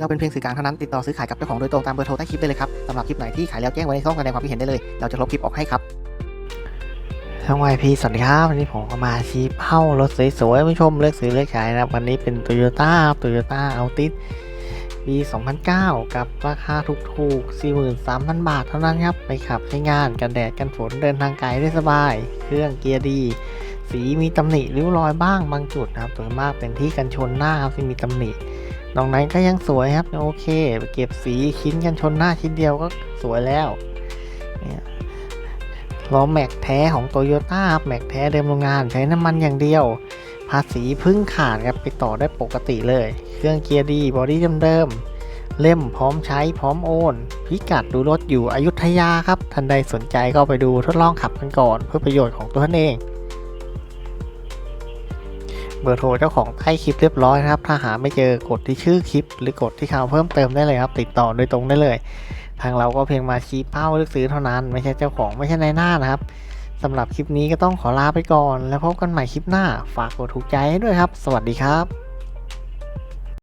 เราเป็นเพียงสื่อกลางเท่านั้นติดต่อซื้อขายกับเจ้าของโดยตรงตามเบอร์โทรใต้คลิปได้เลยครับสำหรับคลิปไหนที่ขายแล้วแจ้งไว้ในช่องแสดงความคิดเห็นได้เลย เราจะลบคลิปออกให้ครับช่องวายพีสวัสดีครับวันนี้ผมก็มาชี้เป้ารถสวยๆผู้ชมเลือกซื้อเลือกขายนะครับวันนี้เป็น Toyota Toyota Altis ปี 2009 กับราคาถูกๆ 43,000 บาทเท่านั้นครับ ไปขับใช้งานกันแดดกันฝนเดินทางไกลได้สบาย เครื่องเกียร์ดี สีมีตำหนิริ้วรอยบ้างบางจุดนะครับส่วนมากเป็นที่กันชนหน้าครับที่มีตำหนิ นอกนั้นก็ยังสวยครับโอเค เก็บสีชิ้นกันชนหน้าชิ้นเดียวก็สวยแล้วเนี่ยล้อแม็กแท้ของโตโยต้าแม็กแท้เดิมโรงงานใช้น้ำมันอย่างเดียว ภาษีพึ่งขาดครับไปต่อได้ปกติเลย เครื่องเกียร์ดีบอดี้เดิมๆเล่มพร้อมใช้พร้อมโอน พิกัดดูรถอยู่อยุธยาครับท่านใดสนใจก็ไปดูทดลองขับกันก่อน เพื่อประโยชน์ของตัวท่านเอง เบอร์โทรเจ้าของใต้คลิปเรียบร้อยนะครับ ถ้าหาไม่เจอกดที่ชื่อคลิป หรือกดที่ข่าวเพิ่มเติมได้เลยครับ ติดต่อโดยตรงได้เลย ทางเราก็เพียงมาชี้เป้าเลือกซื้อเท่านั้น ไม่ใช่เจ้าของไม่ใช่นายหน้านะครับสำหรับคลิปนี้ก็ต้องขอลาไปก่อน แล้วพบกันใหม่คลิปหน้า ฝากกดถูกใจให้ด้วยครับ สวัสดีครับ